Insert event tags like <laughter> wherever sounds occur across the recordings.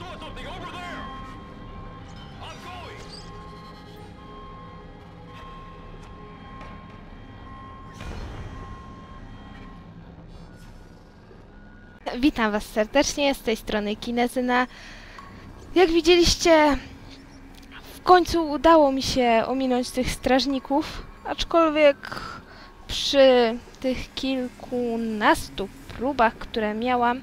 saw something over there! I'm going! Witam Was serdecznie, z tej strony Kinezyna. Jak widzieliście, w końcu udało mi się ominąć tych strażników, aczkolwiek przy tych kilkunastu próbach, które miałam,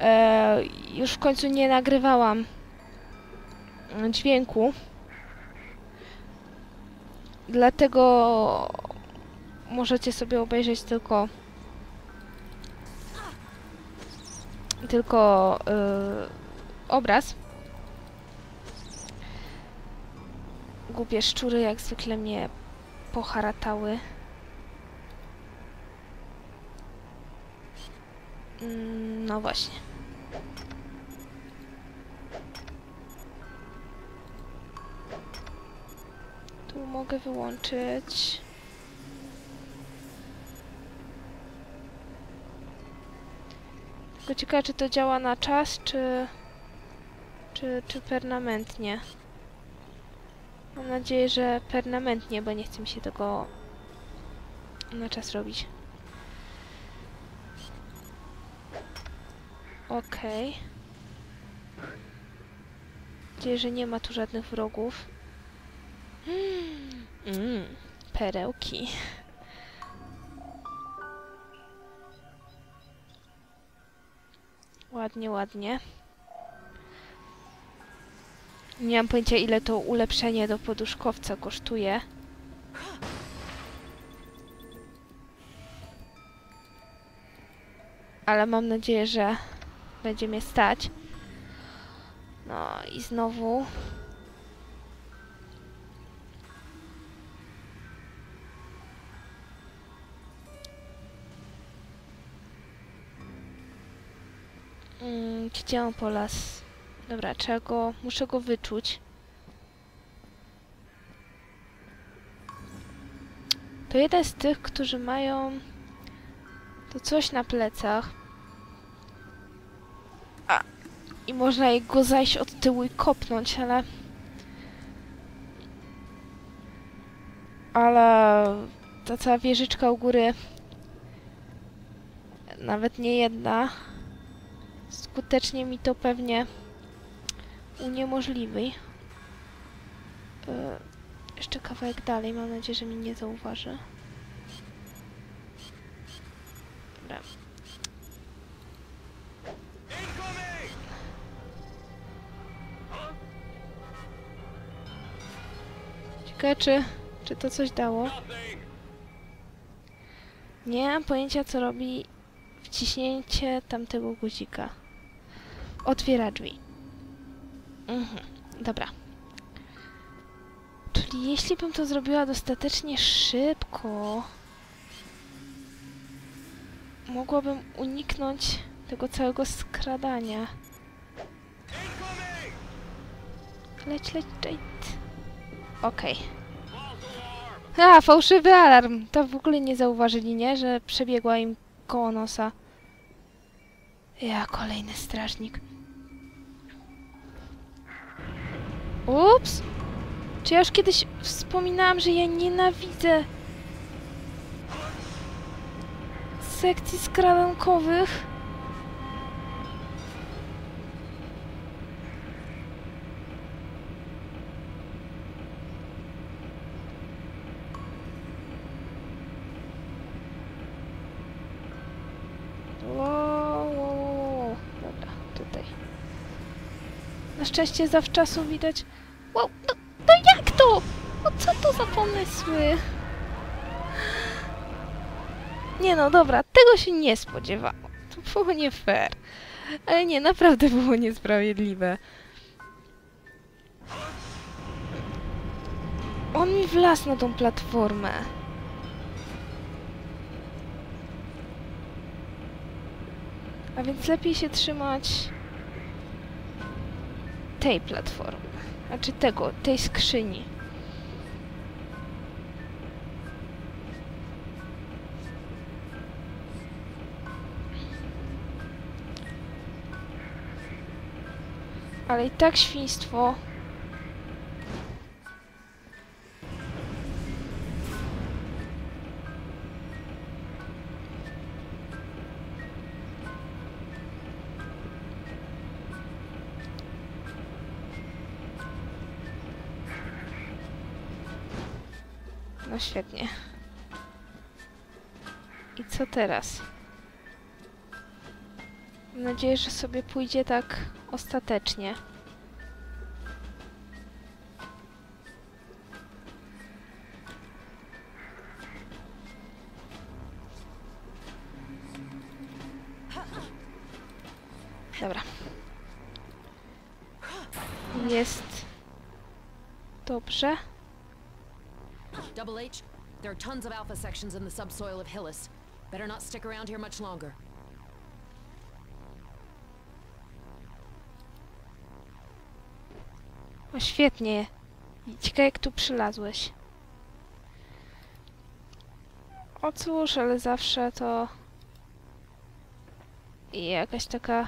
e, już w końcu nie nagrywałam dźwięku. Dlatego możecie sobie obejrzeć tylko tylko yy, obraz. Głupie szczury jak zwykle mnie poharatały. Mm, no właśnie. Mogę wyłączyć. Tylko ciekawe, czy to działa na czas, czy... Czy, czy permanentnie. Mam nadzieję, że permanentnie, bo nie chce mi się tego na czas robić. Okej. Okay. Nadzieję, że nie ma tu żadnych wrogów. Mmm, perełki. Ładnie, ładnie. Nie mam pojęcia, ile to ulepszenie do poduszkowca kosztuje. Ale mam nadzieję, że będzie mnie stać. No i znowu... gdzie on polas? Dobra, trzeba go... Muszę go wyczuć. To jeden z tych, którzy mają... To coś na plecach. A! I można go zajść od tyłu i kopnąć, ale... Ale... Ta cała wieżyczka u góry... Nawet nie jedna skutecznie mi to pewnie uniemożliwi. Yy, jeszcze kawałek dalej, mam nadzieję, że mi nie zauważy. Dobra. Ciekawe, czy, czy to coś dało? Nie mam pojęcia, co robi wciśnięcie tamtego guzika. Otwiera drzwi. Mhm, dobra. Czyli jeśli bym to zrobiła dostatecznie szybko, mogłabym uniknąć tego całego skradania. Leć, leć, Jade. Okej. Okay. A, fałszywy alarm! To w ogóle nie zauważyli, nie? Że przebiegła im koło nosa. Ja, kolejny strażnik. Ups! Czy ja już kiedyś wspominałam, że ja nienawidzę sekcji skradankowych? Szczęście zawczasu widać... Wow, no, no jak to? No co to za pomysły? Nie no, dobra, tego się nie spodziewałam. To było nie fair. Ale nie, naprawdę było niesprawiedliwe. On mi wlazł na tą platformę. A więc lepiej się trzymać tej platformy. Znaczy tego, tej skrzyni. Ale i tak świństwo świetnie. I co teraz? Mam nadzieję, że sobie pójdzie tak ostatecznie. Dobra. Jest dobrze. There are tons of alpha sections in the subsoil of Hillis. Better not stick around here much longer. O, świetnie. Ciekawe jak tu przylazłeś. O cóż, ale zawsze to... Jakaś taka...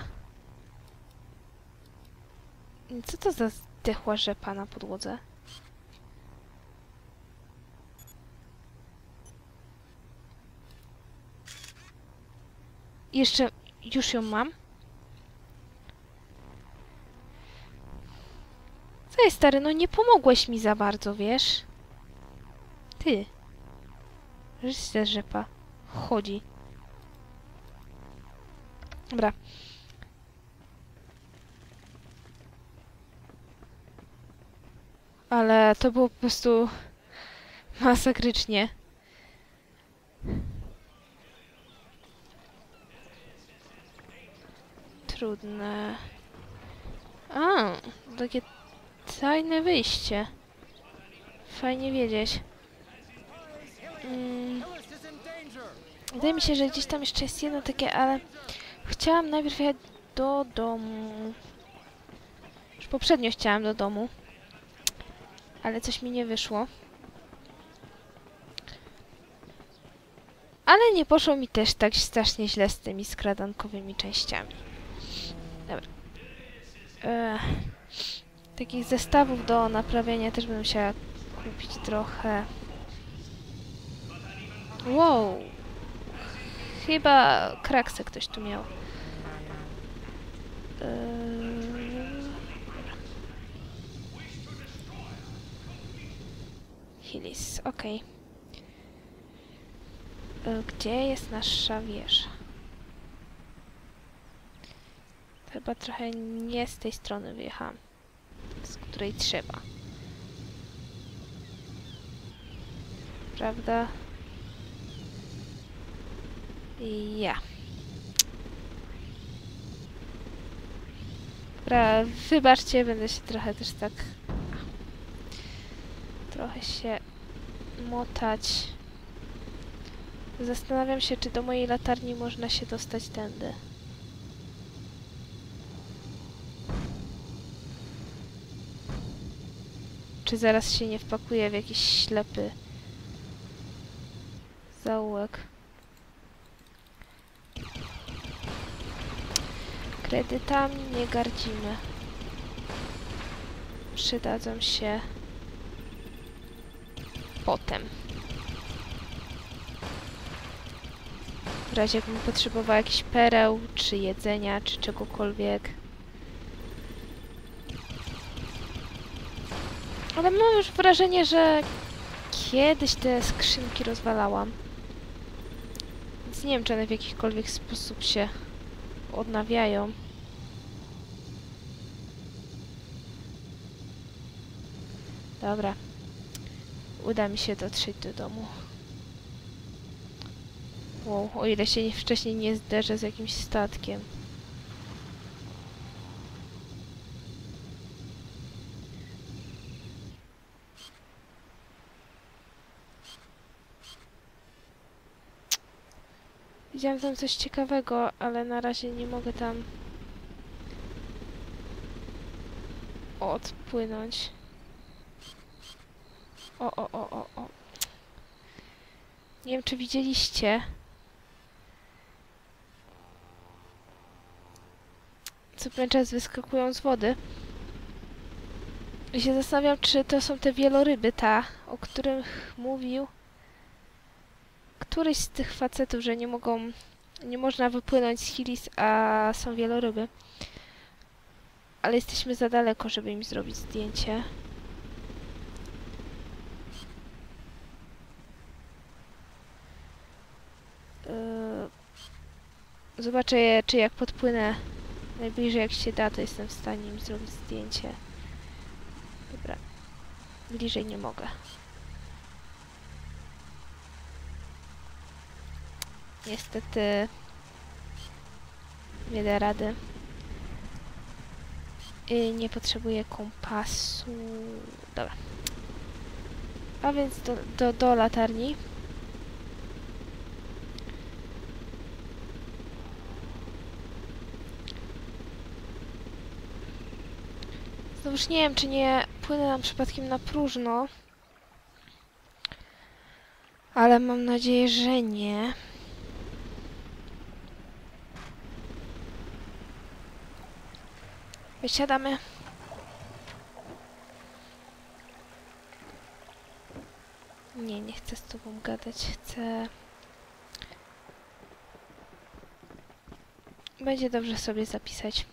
Co to za zdechła rzepa na podłodze? Jeszcze... już ją mam? Co jest, stary? No nie pomogłeś mi za bardzo, wiesz? Ty. Życie rzepa. Chodzi. Dobra. Ale to było po prostu masakrycznie. Trudne. A, takie tajne wyjście. Fajnie wiedzieć. Mm. Wydaje mi się, że gdzieś tam jeszcze jest jedno takie, ale chciałam najpierw jechać do domu. Już poprzednio chciałam do domu. Ale coś mi nie wyszło. Ale nie poszło mi też tak strasznie źle z tymi skradankowymi częściami. Dobra. Ech. Takich zestawów do naprawienia też bym musiała kupić trochę. Wow. Chyba kraksę ktoś tu miał. Eee... Hillis, okej. E, Gdzie jest nasza wieża? Chyba trochę nie z tej strony wyjechałam, z której trzeba. Prawda? Ja. Dobra, wybaczcie, będę się trochę też tak... Trochę się motać. Zastanawiam się, czy do mojej latarni można się dostać tędy. Czy zaraz się nie wpakuję w jakiś ślepy zaułek. Kredytami nie gardzimy. Przydadzą się potem. W razie jakbym potrzebowała jakichś pereł, czy jedzenia, czy czegokolwiek. Ale mam już wrażenie, że kiedyś te skrzynki rozwalałam. Więc nie wiem, czy one w jakikolwiek sposób się odnawiają. Dobra. Uda mi się dotrzeć do domu. Wow, o ile się nie, wcześniej nie zderzę z jakimś statkiem. Widziałam tam coś ciekawego, ale na razie nie mogę tam odpłynąć. O, o, o, o, o. Nie wiem, czy widzieliście. Co pewien czas wyskakują z wody. I się zastanawiam, czy to są te wieloryby, ta, o których mówił któryś z tych facetów, że nie mogą, nie można wypłynąć z Hilis, a są wieloryby. Ale jesteśmy za daleko, żeby im zrobić zdjęcie. Yy, zobaczę, je, czy jak podpłynę najbliżej, jak się da, to jestem w stanie im zrobić zdjęcie. Dobra. Bliżej nie mogę. Niestety nie da rady. I nie potrzebuję kompasu. Dobra. A więc do, do, do latarni. Znowuż nie wiem, czy nie płynę nam przypadkiem na próżno. Ale mam nadzieję, że nie. Wysiadamy. Nie, nie chcę z tobą gadać. Chcę... Będzie dobrze sobie zapisać.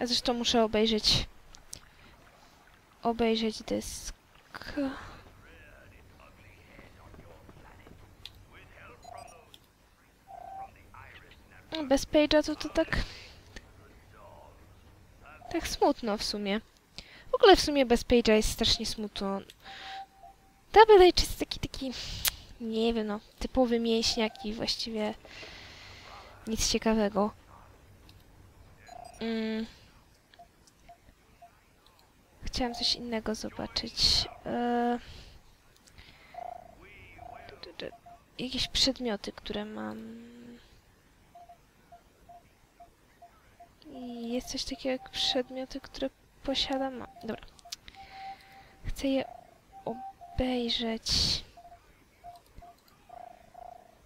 A zresztą muszę obejrzeć... Obejrzeć dysk. Bez page'a to to tak... Tak smutno w sumie. W ogóle w sumie bez page'a jest strasznie smutno. Double H jest taki, taki... Nie wiem no, typowy mięśniak i właściwie... Nic ciekawego. Mm. Chciałam coś innego zobaczyć. Eee... Jakieś przedmioty, które mam... I jest coś takiego jak przedmioty, które posiadam. Dobra. Chcę je obejrzeć.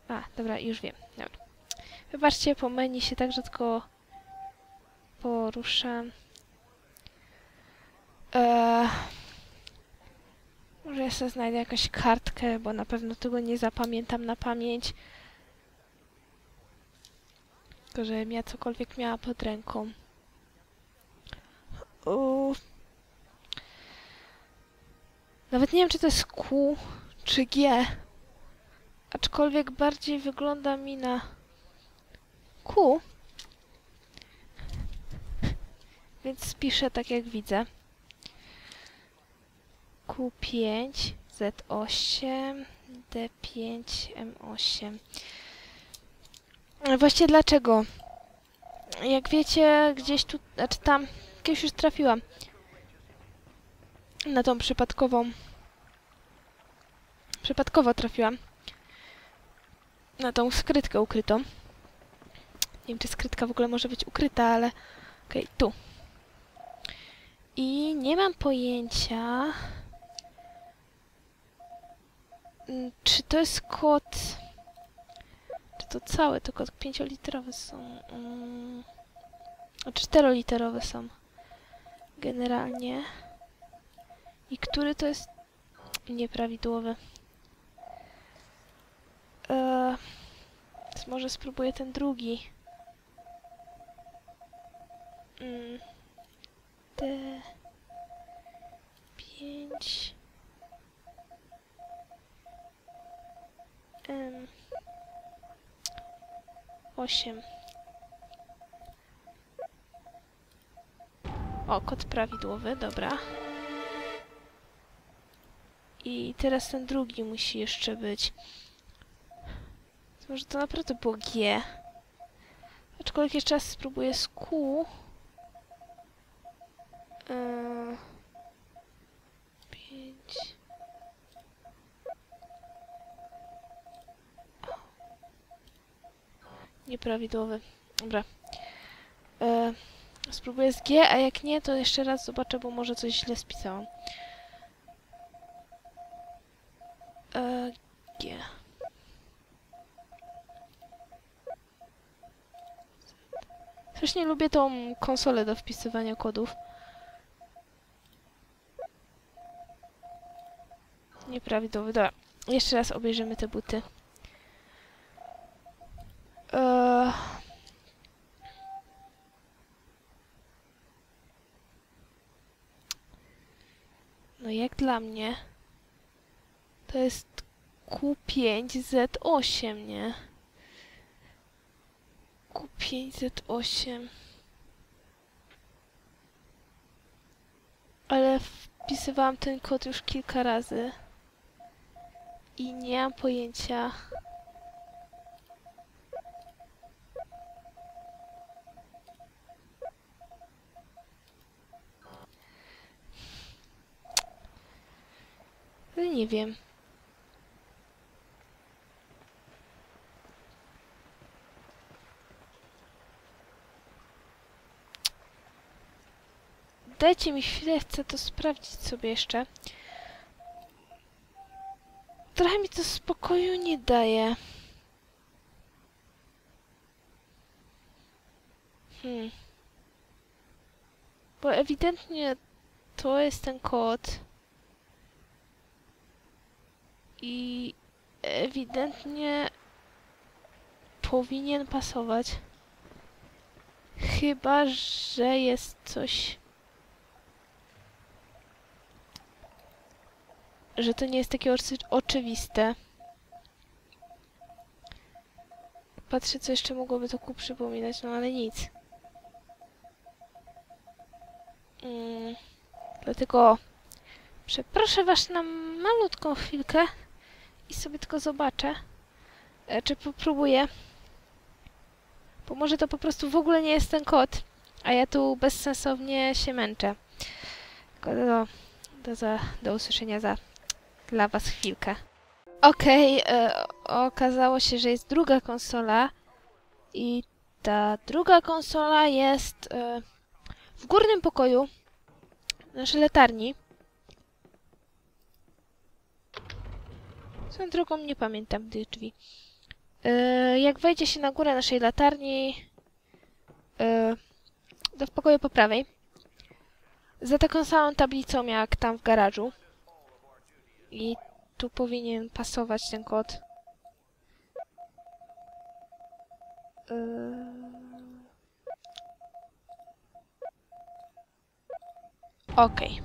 A, dobra, już wiem. Dobra. Wybaczcie, po menu się tak rzadko poruszam. Eee, może ja sobie znajdę jakąś kartkę, bo na pewno tego nie zapamiętam na pamięć. Tylko, żebym ja cokolwiek miała pod ręką. U... Nawet nie wiem, czy to jest Q czy G. Aczkolwiek bardziej wygląda mi na Q. Więc spiszę tak jak widzę. Q5, Z8, D5, M8. Właściwie dlaczego? Jak wiecie, gdzieś tu, znaczy tam, kiedyś już trafiłam na tą przypadkową. Przypadkowo trafiłam na tą skrytkę ukrytą. Nie wiem, czy skrytka w ogóle może być ukryta, ale okej, okay, tu. I nie mam pojęcia, mm, czy to jest kod to całe, tylko pięcioliterowe są. Um, czteroliterowe są. Generalnie. I który to jest nieprawidłowy. Eee, może spróbuję ten drugi. Mm. 5... M... 8. O, kod prawidłowy, dobra. I teraz ten drugi musi jeszcze być. Może to naprawdę było G. Aczkolwiek jeszcze raz spróbuję z Q. Yy, Nieprawidłowy. Dobra. E, spróbuję z G, a jak nie, to jeszcze raz zobaczę, bo może coś źle spisałam. E, G. Strasznie lubię tą konsolę do wpisywania kodów. Nieprawidłowy. Dobra. Jeszcze raz obejrzymy te buty. Eee... No jak dla mnie to jest Q5Z8, nie? roku 508. Ale wpisywałam ten kod już kilka razy. I nie mam pojęcia. Ale nie wiem. Dajcie mi chwilę, chcę to sprawdzić sobie jeszcze. Trochę mi to spokoju nie daje. Hmm. Bo ewidentnie to jest ten kod. I ewidentnie powinien pasować. Chyba, że jest coś że to nie jest takie oczy- oczywiste. Patrzę, co jeszcze mogłoby to ku przypominać, no ale nic. Mm, dlatego przeproszę was na malutką chwilkę i sobie tylko zobaczę, e, czy popróbuję. Bo może to po prostu w ogóle nie jest ten kod, a ja tu bezsensownie się męczę. Tylko do, do, za, do usłyszenia za dla was chwilkę. Okej, e, okazało się, że jest druga konsola i ta druga konsola jest e, w górnym pokoju naszej latarni. Swoją drogą nie pamiętam tych drzwi. E, jak wejdzie się na górę naszej latarni e, do w pokoju po prawej, za taką samą tablicą jak tam w garażu, i tu powinien pasować ten kod. Yy... Okej.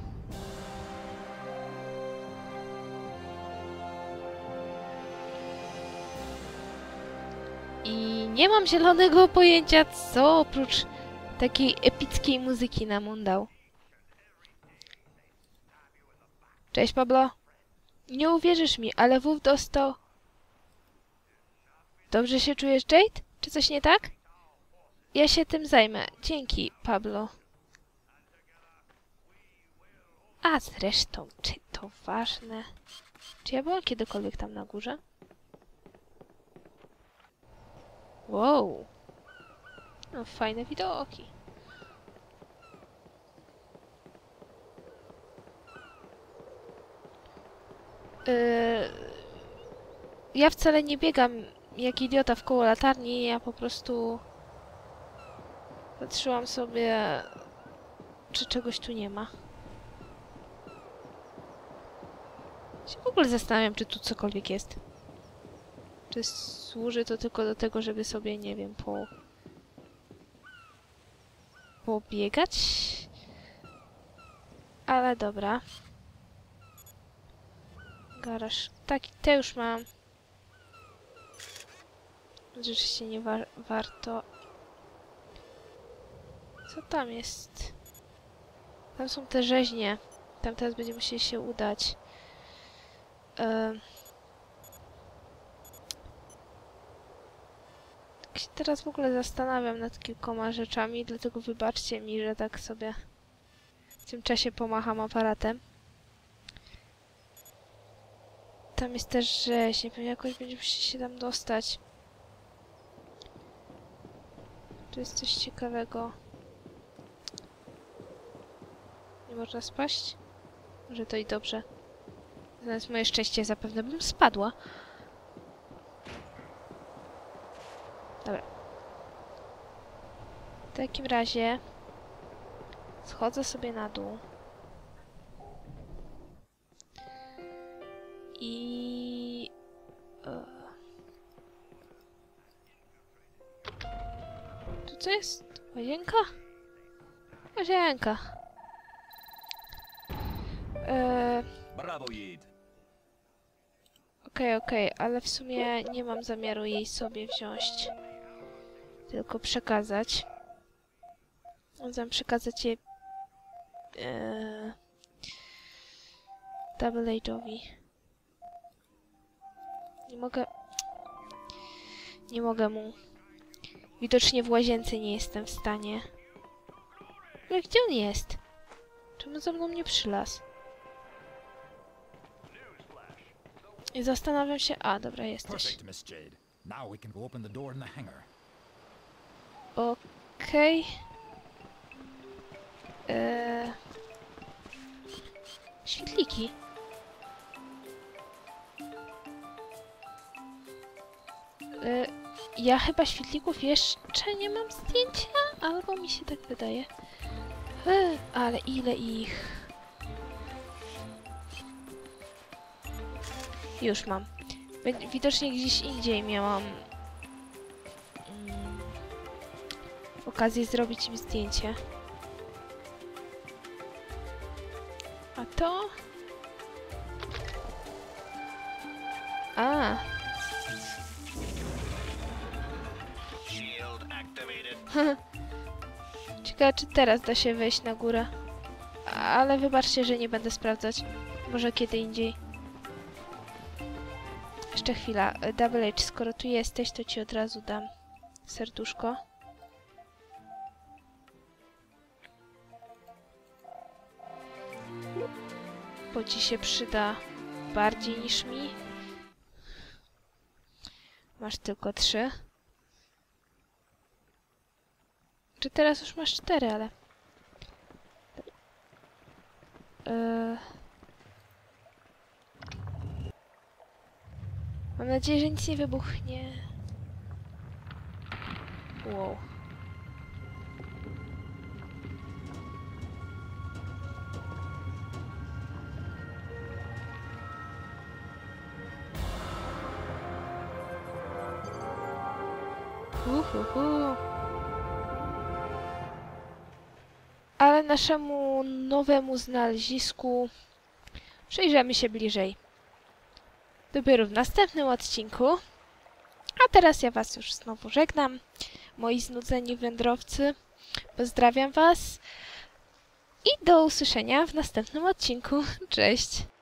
I nie mam zielonego pojęcia, co oprócz takiej epickiej muzyki nam on dał. Cześć, Pablo. Nie uwierzysz mi, ale Wów dostał... Dobrze się czujesz, Jade? Czy coś nie tak? Ja się tym zajmę. Dzięki, Pablo. A zresztą, czy to ważne? Czy ja byłam kiedykolwiek tam na górze? Wow. No, fajne widoki. Yy, ja wcale nie biegam jak idiota w koło latarni, ja po prostu patrzyłam sobie, czy czegoś tu nie ma. Się w ogóle zastanawiam, czy tu cokolwiek jest. Czy służy to tylko do tego, żeby sobie, nie wiem, po... pobiegać? Ale dobra. Garaż. Tak, te już mam. Rzeczywiście nie war warto. Co tam jest? Tam są te rzeźnie. Tam teraz będziemy musieli się udać. E... się teraz w ogóle zastanawiam nad kilkoma rzeczami, dlatego wybaczcie mi, że tak sobie w tym czasie pomacham aparatem. Tam jest też rzeź, nie wiem, jakoś będziemy się tam dostać. Tu jest coś ciekawego. Nie można spaść? Może to i dobrze. Znając moje szczęście, zapewne bym spadła. Dobra. W takim razie schodzę sobie na dół. I... e, Tu co jest? Łazienka? Łazienka. Eee, Brawo. Okej, okej, ale w sumie nie mam zamiaru jej sobie wziąć. tylko przekazać. Chcę przekazać je e, Double Age'owi. Nie mogę... Nie mogę mu. Widocznie w łazience nie jestem w stanie. Ale gdzie on jest? Czemu za mną nie przylazł? I zastanawiam się... A, dobra, jesteś. Perfect, Miss Eee... Świetliki. Eee, ja chyba świetlików jeszcze nie mam zdjęcia, albo mi się tak wydaje. Eee, ale ile ich. Już mam. Wi- Widocznie gdzieś indziej miałam mm, okazję zrobić im zdjęcie. To? A. <laughs> Ciekawe, czy teraz da się wejść na górę. Ale wybaczcie, że nie będę sprawdzać. Może kiedy indziej. Jeszcze chwila. Double H, skoro tu jesteś, to ci od razu dam serduszko. Bo ci się przyda bardziej niż mi. Masz tylko trzy. Czy teraz już masz cztery, ale... Eee... Mam nadzieję, że nic nie wybuchnie. Wow. Uhuhu. Ale naszemu nowemu znalezisku przyjrzymy się bliżej. Dopiero w następnym odcinku. A teraz ja was już znowu żegnam. Moi znudzeni wędrowcy. Pozdrawiam was. I do usłyszenia w następnym odcinku. Cześć!